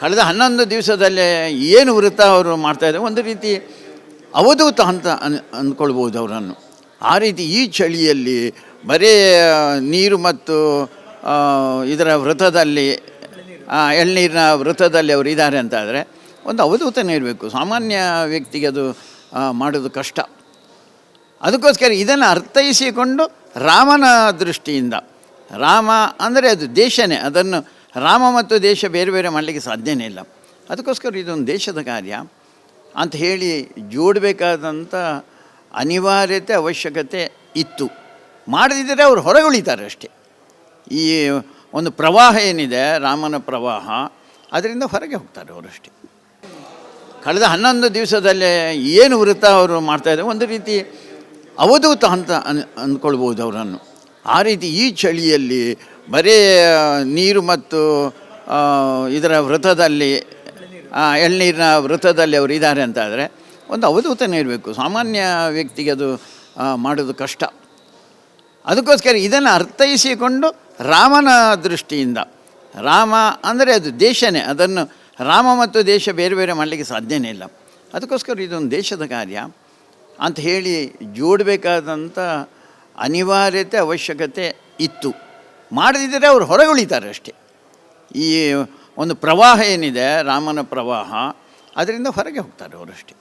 ಕಳೆದ ಹನ್ನೊಂದು ದಿವಸದಲ್ಲೇ ಏನು ವೃತ್ತ ಅವರು ಮಾಡ್ತಾಯಿದ್ದಾರೆ ಒಂದು ರೀತಿ ಅವಧೂತ ಅಂತ ಅನ್ ಅಂದ್ಕೊಳ್ಬೋದು ಅವರನ್ನು. ಆ ರೀತಿ ಈ ಚಳಿಯಲ್ಲಿ ಬರೀ, ನೀರು ಮತ್ತು ಇದರ ವೃತ್ತದಲ್ಲಿ ಎಳ್ನೀರಿನ ವೃತ್ತದಲ್ಲಿ ಅವರು ಇದ್ದಾರೆ ಅಂತ ಆದರೆ ಒಂದು ಅವಧೂತನೇ ಇರಬೇಕು. ಸಾಮಾನ್ಯ ವ್ಯಕ್ತಿಗೆ ಅದು ಮಾಡೋದು ಕಷ್ಟ. ಅದಕ್ಕೋಸ್ಕರ ಇದನ್ನು ಅರ್ಥೈಸಿಕೊಂಡು ರಾಮನ ದೃಷ್ಟಿಯಿಂದ, ರಾಮ ಅಂದರೆ ಅದು ದೇಶನೇ, ಅದನ್ನು ರಾಮ ಮತ್ತು ದೇಶ ಬೇರೆ ಬೇರೆ ಮಾಡಲಿಕ್ಕೆ ಸಾಧ್ಯನೇ ಇಲ್ಲ. ಅದಕ್ಕೋಸ್ಕರ ಇದೊಂದು ದೇಶದ ಕಾರ್ಯ. ಅಂತ ಹೇಳಿ ಜೋಡಬೇಕಾದಂಥ ಅನಿವಾರ್ಯತೆ, ಅವಶ್ಯಕತೆ ಇತ್ತು. ಮಾಡದಿದ್ದರೆ ಅವರು ಹೊರಗುಳಿತಾರೆ ಅಷ್ಟೇ. ಈ ಒಂದು ಪ್ರವಾಹ ಏನಿದೆ, ರಾಮನ ಪ್ರವಾಹ, ಅದರಿಂದ ಹೊರಗೆ ಹೋಗ್ತಾರೆ ಅವರಷ್ಟೇ ಕಳೆದ ಹನ್ನೊಂದು ದಿವಸದಲ್ಲೇ ಏನು ವೃತ್ತ ಅವರು ಮಾಡ್ತಾಯಿದ್ದಾರೆ ಒಂದು ರೀತಿ ಅವಧೂತ ಅಂತ ಅನ್, ಅಂದ್ಕೊಳ್ಬೋದು ಅವರನ್ನು. ಆ ರೀತಿ ಈ ಚಳಿಯಲ್ಲಿ ಬರೀ ನೀರು ಮತ್ತು ಇದರ ವೃತ್ತದಲ್ಲಿ ಆ, ಎಳ್ನೀರಿನ ವೃತ್ತದಲ್ಲಿ ಅವರು ಇದ್ದಾರೆ ಅಂತ ಆದರೆ ಒಂದು ಅವಧೂತನೇ ಇರಬೇಕು. ಸಾಮಾನ್ಯ ವ್ಯಕ್ತಿಗೆ ಅದು ಮಾಡೋದು ಕಷ್ಟ. ಅದಕ್ಕೋಸ್ಕರ ಇದನ್ನು ಅರ್ಥೈಸಿಕೊಂಡು ರಾಮನ ದೃಷ್ಟಿಯಿಂದ ರಾಮ ಅಂದರೆ ಅದು ದೇಶನೇ ಅದನ್ನು ರಾಮ ಮತ್ತು ದೇಶ ಬೇರೆ ಬೇರೆ ಮಾಡಲಿಕ್ಕೆ ಸಾಧ್ಯನೇ ಇಲ್ಲ. ಅದಕ್ಕೋಸ್ಕರ ಇದೊಂದು ದೇಶದ ಕಾರ್ಯ. ಅಂತ ಹೇಳಿ ಜೋಡಬೇಕಾದಂಥ ಅನಿವಾರ್ಯತೆ ಅವಶ್ಯಕತೆ ಇತ್ತು. ಮಾಡದಿದ್ದರೆ ಅವರು ಹೊರಗೆ ಉಳಿತಾರೆ ಅಷ್ಟೇ. ಈ ಒಂದು ಪ್ರವಾಹ ಏನಿದೆ, ರಾಮನ ಪ್ರವಾಹ, ಅದರಿಂದ ಹೊರಗೆ ಹೋಗ್ತಾರೆ ಅವರಷ್ಟೇ